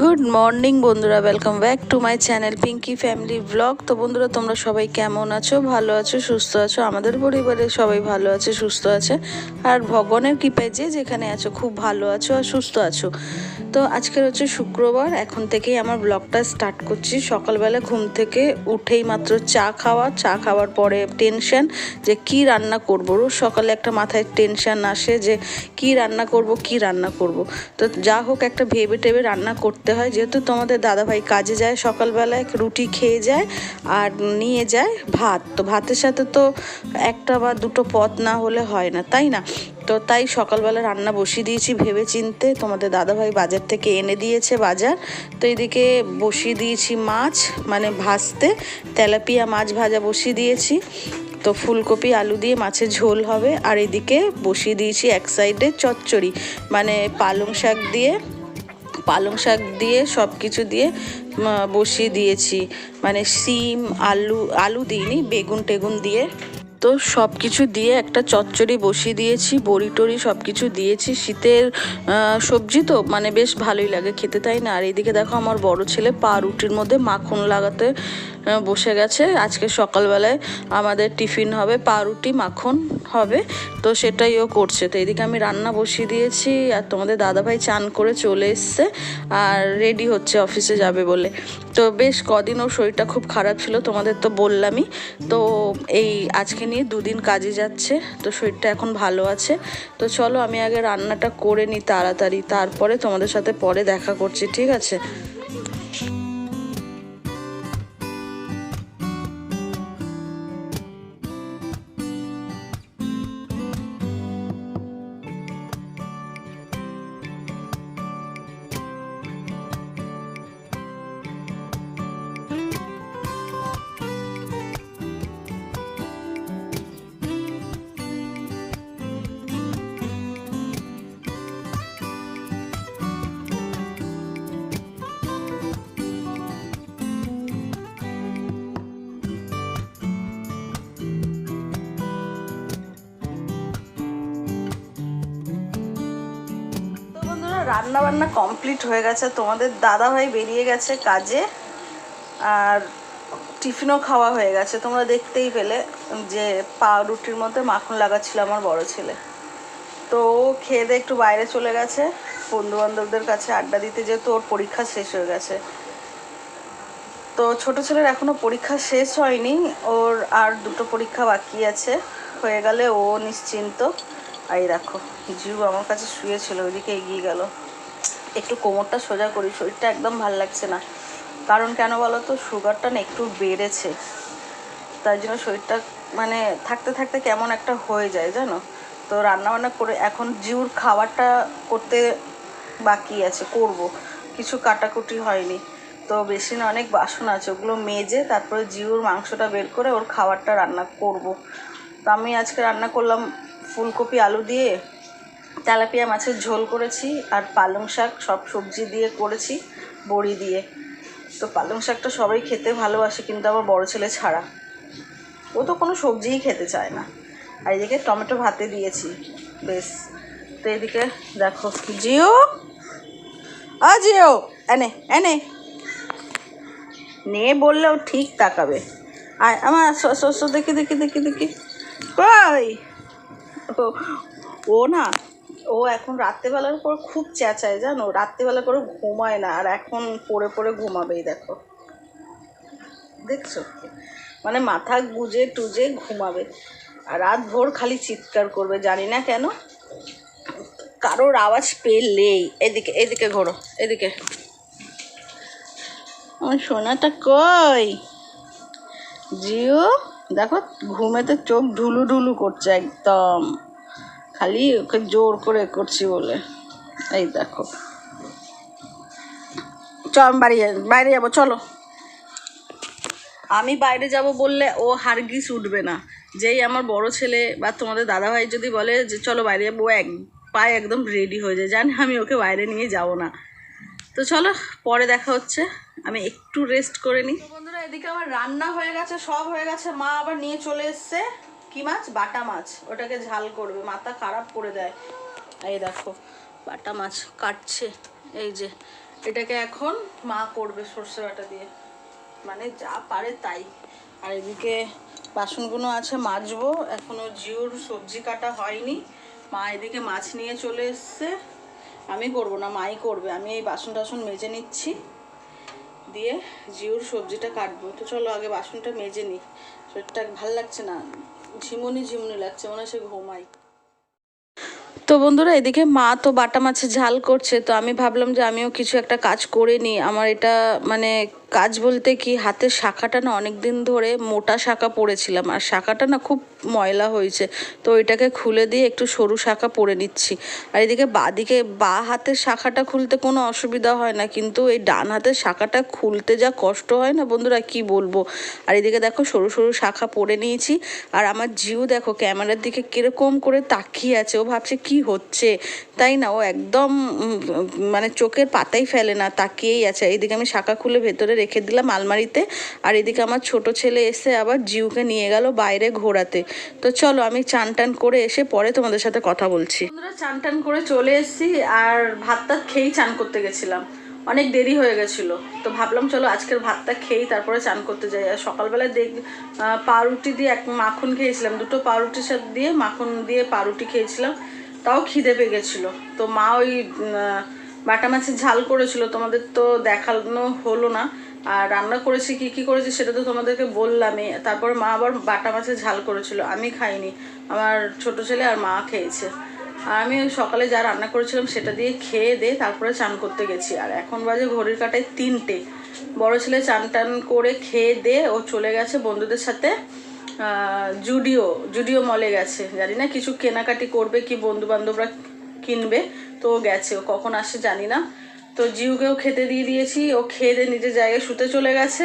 Good morning বন্ধুরা। Welcome back to my channel Pinki family blog তো বন্ধুরা, তোমরা সবাই কেমন আছো? ভালো আছো? সুস্থ আছো? আমাদের পরিবারে সবাই ভালো আছে, সুস্থ আছে। আর ভগবানের কৃপায় যে যেখানে আছো, খুব ভালো আছো আর সুস্থ আছো। তো আজকের হচ্ছে শুক্রবার, এখন থেকেই আমার ব্লগটা স্টার্ট করছি। সকালবেলা ঘুম থেকে উঠেই মাত্র চা খাওয়া, চা খাওয়ার পরে টেনশন যে কি রান্না করব। রোজ সকালে একটা মাথায় টেনশন আসে যে কি রান্না করব, কি রান্না করব। তো যা হোক একটা ভেবে টেবে রান্না করতে হয়। যেহেতু তোমাদের দাদাভাই কাজে যায়, সকালবেলায় রুটি খেয়ে যায় আর নিয়ে যায় ভাত। তো ভাতের সাথে তো একটা বা দুটো পদ না হলে হয় না, তাই না? তো তাই সকালবেলা রান্না বসিয়ে দিয়েছি ভেবে চিনতে তোমাদের দাদাভাই বাজার থেকে এনে দিয়েছে বাজার। তো এদিকে বসিয়ে দিয়েছি মাছ মানে ভাজতে। তেলাপিয়া মাছ ভাজা বসিয়ে দিয়েছি। তো ফুলকপি, আলু দিয়ে মাছের ঝোল হবে। আর এদিকে বসিয়ে দিয়েছি এক সাইডে চচ্চড়ি মানে পালং শাক দিয়ে, পালং শাক দিয়ে সব কিছু দিয়ে বসিয়ে দিয়েছি। মানে সিম আলু আলু দিইনি, বেগুন টেগুন দিয়ে। তো সব কিছু দিয়ে একটা চচ্চড়ি বসিয়ে দিয়েছি, বড়ি টড়ি সব কিছু দিয়েছি। শীতের সবজি তো মানে বেশ ভালোই লাগে খেতে, তাই না? আর এইদিকে দেখো আমার বড় ছেলে পা রুটির মধ্যে মাখন লাগাতে বসে গেছে। আজকে সকালবেলায় আমাদের টিফিন হবে, পাউরুটি মাখন হবে, তো সেটাই ও করছে। তো এদিকে আমি রান্না বসিয়ে দিয়েছি আর তোমাদের দাদাভাই চান করে চলে এসছে আর রেডি হচ্ছে, অফিসে যাবে বলে। তো বেশ কদিন ওর শরীরটা খুব খারাপ ছিল, তোমাদের তো বললামই। তো এই আজকে নিয়ে দুদিন কাজে যাচ্ছে, তো শরীরটা এখন ভালো আছে। তো চলো আমি আগে রান্নাটা করে নিই তাড়াতাড়ি, তারপরে তোমাদের সাথে পরে দেখা করছি, ঠিক আছে? রান্না বান্না কমপ্লিট হয়ে গেছে। তোমাদের দাদা ভাই বেরিয়ে গেছে কাজে, আর টিফিনও খাওয়া হয়ে গেছে। তোমরা দেখতেই পেলে যে পাউরুটির মধ্যে মাখন লাগাচ্ছিল আমার বড় ছেলে। তো ও খেয়ে দিয়ে একটু বাইরে চলে গেছে। বন্ধু বান্ধবদের কাছে আড্ডা দিতে যেহেতু ওর পরীক্ষা শেষ হয়ে গেছে। তো ছোট ছেলের এখনও পরীক্ষা শেষ হয়নি। ওর আর দুটো পরীক্ষা বাকি আছে। হয়ে গেলে ও নিশ্চিন্ত। এই দেখো জিউ আমার কাছে শুয়েছিল, ওইদিকে এগিয়ে গেল। একটু কোমরটা সোজা করি, শরীরটা একদম ভালো লাগছে না। কারণ কেন বলো তো, সুগারটা না একটু বেড়েছে। তাই জন্য শরীরটা মানে থাকতে থাকতে কেমন একটা হয়ে যায়, জানো? তো রান্না বান্না করে এখন জিউর খাবারটা করতে বাকি আছে, করব। কিছু কাটাকুটি হয়নি। তো বেশি না, অনেক বাসন আছে, ওগুলো মেজে তারপরে জিউর মাংসটা বের করে ওর খাবারটা রান্না করব। তো আমি আজকে রান্না করলাম ফুলকপি, আলু দিয়ে তেলাপিয়া মাছের ঝোল করেছি আর পালং শাক সব সবজি দিয়ে করেছি, বড়ি দিয়ে। তো পালং শাকটা সবাই খেতে ভালোবাসে, কিন্তু আমার বড় ছেলে ছাড়া। ও তো কোনো সবজিই খেতে চায় না। আর এদিকে টমেটো ভাতে দিয়েছি, বেশ। তো এদিকে দেখো, জিও! আ, জিও! এনে এনে নে। বললেও ঠিক তাকাবে। আর আমার দেখি দেখি দেখি দেখি। কই? ও না, ও এখন রাত্রেবেলার পর খুব চেঁচায় জানো? রাত্রেবেলা করে ঘুমায় না, আর এখন পড়ে পড়ে ঘুমাবেই দেখো। দেখছ? মানে মাথা গুজে টুজে ঘুমাবে। আর রাত ভোর খালি চিৎকার করবে, জানি না কেন? কারোর আওয়াজ পেলেই। এদিকে এদিকে ঘোরো, এদিকে। আমার সোনাটা কই? জিও? দেখো, ঘুমেতে চোখ ঢুলু ঢুলু করছে একদম। খালি ওকে জোর করে করছি বলে। এই দেখো। চ আমি বাড়ি বাইরে যাব, চলো। আমি বাইরে যাব বললে ও হারগিস উঠবে না। যেই আমার বড় ছেলে বা তোমাদের দাদাভাই যদি বলে যে, চলো বাইরে যাব এক পায়ে একদম রেডি হয়ে যায়। জানি আমি ওকে বাইরে নিয়ে যাব না। তো চলো, পরে দেখা হচ্ছে। আমি একটু রেস্ট করে নিই। এদিকে আমার রান্না হয়ে গেছে, সব হয়ে গেছে। মা আবার নিয়ে চলে এসছে কি মাছ? বাটা মাছ। ওটাকে ঝাল করবে। মাথা খারাপ করে দেয়। এই দেখো, বাটা মাছ কাটছে। এই যে, এটাকে এখন মা করবে সর্ষে বাটা দিয়ে। মানে যা পারে তাই। আর এদিকে বাসনগুলো আছে, মাজবো। এখনও জিওর সবজি কাটা হয়নি। মা এদিকে মাছ নিয়ে চলে এসছে। আমি করব না, মাই করবে। আমি এই বাসন টাসন মেজে নিচ্ছি। দিয়ে জিওর সবজিটা কাটবো। তো চলো আগে বাসনটা মেজে নিই। শরীরটা ভালো লাগছে না? ঝিমুনি ঝিমুনি লাগছে, মনে হচ্ছে ঘুমাই। তো বন্ধুরা, এদিকে মা তো বাটা মাছের ঝাল করছে, তো আমি ভাবলাম যে আমিও কিছু একটা কাজ করে নিই। আমার এটা মানে কাজ বলতে কি হাতের শাখাটা না অনেক দিন ধরে মোটা শাখা পড়েছিলাম আর শাখাটা না খুব ময়লা হয়েছে, তো এটাকে খুলে দিয়ে একটু সরু শাখা পরে নিচ্ছি। আর এদিকে বাদিকে, বা হাতের শাখাটা খুলতে কোনো অসুবিধা হয় না, কিন্তু এই ডান হাতের শাখাটা খুলতে যা কষ্ট হয় না বন্ধুরা, কি বলব? আর এদিকে দেখো সরু সরু শাখা পরে নিয়েছি, আর আমার জিউ দেখো ক্যামেরার দিকে কীরকম করে তাকিয়ে আছে, ও ভাবছে কি হচ্ছে? তাই না, ও একদম মানে চোখের পাতাই ফেলে না, তাকিয়েই আছে। এইদিকে আমি শাখা খুলে ভেতরে রেখে দিলাম আলমারিতে। আর এদিকে আমার ছোট ছেলে এসে আবার জিউকে নিয়ে গেল বাইরে ঘোরাতে। তো চলো আমি চান টান করে এসে পরে তোমাদের সাথে কথা বলছি। বন্ধুরা চান টান করে চলে এসেছি আর ভাত টাত খেয়েই চান করতে গেছিলাম। অনেক দেরি হয়ে গেছিল। তো ভাবলাম চলো আজকের ভাতটা খেয়েই তারপরে চান করতে যাই। আর সকালবেলায় দেখ পাউরুটি দিয়ে এক মাখন খেয়েছিলাম। দুটো পাউরুটির সাথে দিয়ে মাখন দিয়ে পাউরুটি খেয়েছিলাম। তাও খিদে পেয়ে গেছিল। তো মা ওই বাটা মাছের ঝাল করেছিল। তোমাদের তো দেখানো হলো না। আর রান্না করেছি, কি কি করেছি সেটা তো তোমাদেরকে বললামই। তারপর মা আবার বাটা মাছের ঝাল করেছিল, আমি খাইনি। আমার ছোট ছেলে আর মা খেয়েছে। আর আমি সকালে যা রান্না করেছিলাম সেটা দিয়ে খেয়ে দিয়ে তারপরে চান করতে গেছি। আর এখন বাজে ঘড়ির কাটায় তিনটে। বড় ছেলে চান টান করে খেয়ে দিয়ে ও চলে গেছে বন্ধুদের সাথে জুডিও জুডিও মলে গেছে। জানি না কিছু কেনাকাটি করবে কি বন্ধু বান্ধবরা কিনবে, তো গেছে। ও কখন আসে জানি না। তো জিউকেও খেতে দিয়ে দিয়েছি। ও খেয়ে দিয়ে নিজের জায়গায় শুতে চলে গেছে।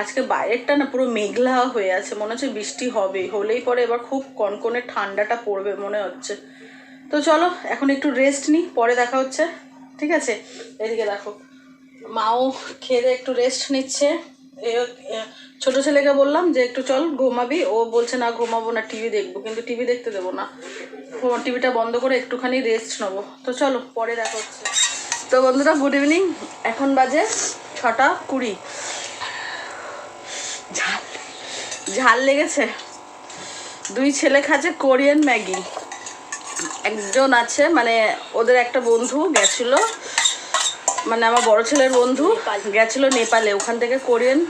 আজকে বাইরেরটা না পুরো মেঘলা হয়ে আছে, মনে হচ্ছে বৃষ্টি হবে হলেই পরে এবার খুব কনকনে ঠান্ডাটা পড়বে মনে হচ্ছে। তো চলো, এখন একটু রেস্ট নিই পরে দেখা হচ্ছে। ঠিক আছে? এদিকে দেখো, মাও খেয়ে একটু রেস্ট নিচ্ছে। ছোট ছেলেকে বললাম যে একটু চল ঘুমাবি। ও বলছে, না, ঘুমাবো না টিভি দেখব। কিন্তু টিভি দেখতে দেবো না। টিভিটা বন্ধ করে একটুখানি রেস্ট নেব। তো চলো, পরে দেখা হচ্ছে। তো বন্ধুরা গুড ইভিনিং এখন বাজে ছটা কুড়ি। ঝাল। ঝাল লেগেছে। দুই ছেলে খাচ্ছে কোরিয়ান ম্যাগি। একজন আছে মানে ওদের একটা বন্ধু গেছিল মানে আমার বড় ছেলের বন্ধু গেছিল নেপালে। ওখান থেকে কোরিয়ান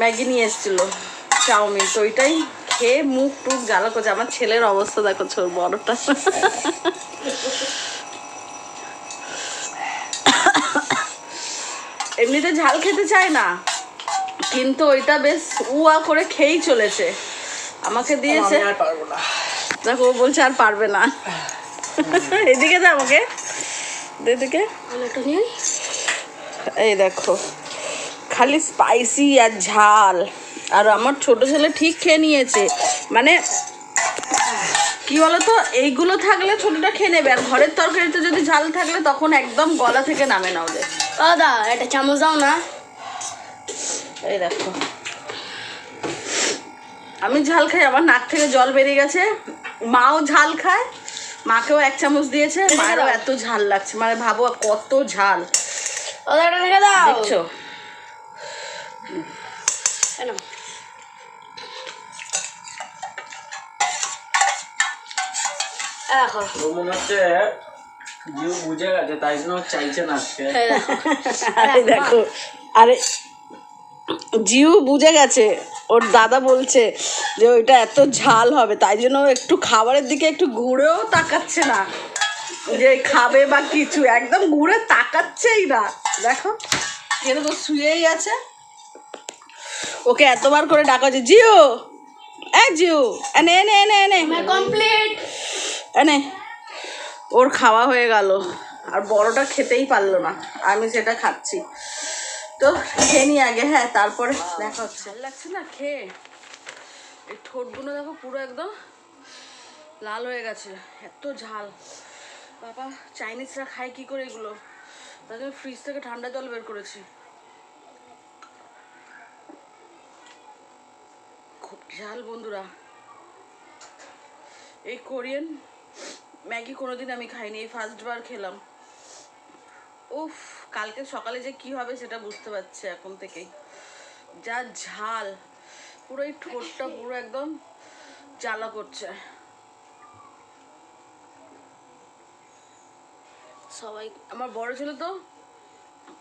ম্যাগি নিয়ে এসেছিল, চাউমিন। তো ওইটাই খেয়ে মুখ টুক জ্বালা করছে। আমার ছেলের অবস্থা দেখো বড়টা। এমনিতে ঝাল খেতে চায় না কিন্তু ওইটা বেশ উয়া করে খেয়েই চলেছে। আমাকে দিয়েছে। আর দেখো ও বলছে আর পারবে না। এদিকে দে আমাকে। এদিকে। এই দেখো খালি স্পাইসি আর ঝাল। আর আমার ছোট ছেলে ঠিক খেয়ে নিয়েছে। মানে কি বলতো এইগুলো থাকলে ছোটটা খেয়ে নেবে। আর ঘরের তরকারিতে যদি ঝাল থাকলে তখন একদম গলা থেকে নামে না ওদের। দাদা এটা চামচ দাও না। এই দেখো। আমি ঝাল খাই আমার নাক থেকে জল বেরিয়ে গেছে। মাও ঝাল খায় মাকেও এক চামচ দিয়েছে। মায়েরও এত ঝাল লাগছে মানে ভাবো কত ঝাল। দেখছ? মনে হচ্ছে জিও বুঝে গেছে তাই জন্য চাইছে না আজকে। আরে দেখো আরে জিউ বুঝে গেছে ওর দাদা বলছে যে ওইটা এত ঝাল হবে তাই জন্য একটু খাবারের দিকে একটু ঘুরেও তাকাচ্ছে না। যে খাবে বা কিছু একদম ঘুরে তাকাচ্ছেই না। দেখো এখানে তো শুয়েই আছে। ওকে এতবার করে ডাকা হচ্ছে জিও এ জিও এনে এনে এনে এনে কমপ্লিট এনে ওর খাওয়া হয়ে গেল। আর বড়টা খেতেই পারল না। আমি সেটা খাচ্ছি। তো খেয়ে নি আগে হ্যাঁ তারপরে দেখা হচ্ছে। লাগছে না? খেয়ে। এই ঠোঁটগুলো দেখো পুরো একদম লাল হয়ে গেছে। এত ঝাল। বাবা, চাইনিজরা খায় কি করে এগুলো? জন্য ফ্রিজ থেকে ঠান্ডা জল বের করেছি। খুব ঝাল বন্ধুরা। এই কোরিয়ান ম্যাগি কোনোদিন আমি খাইনি, এই ফার্স্ট বার খেলাম। উফ, কালকে সকালে যে কি হবে সেটা বুঝতে পারছি এখন থেকেই। যা ঝাল, পুরো এই ঠোঁটটা পুরো একদম জ্বালা করছে। সবাই, আমার বড় ছেলে তো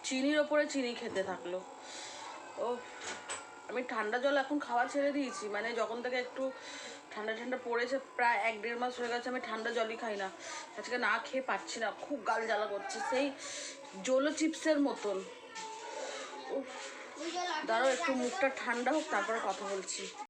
চিনির ওপরে চিনি খেতে থাকল। ও আমি ঠান্ডা জল এখন খাওয়া ছেড়ে দিয়েছি মানে যখন থেকে একটু ঠান্ডা ঠান্ডা পড়েছে, প্রায় এক দেড় মাস হয়ে গেছে আমি ঠান্ডা জলই খাই না। আজকে না খেয়ে পাচ্ছি না, খুব গাল জ্বালা করছে, সেই জোলো চিপসের মতন। দাঁড়াও, একটু মুখটা ঠান্ডা হোক, তারপরে কথা বলছি।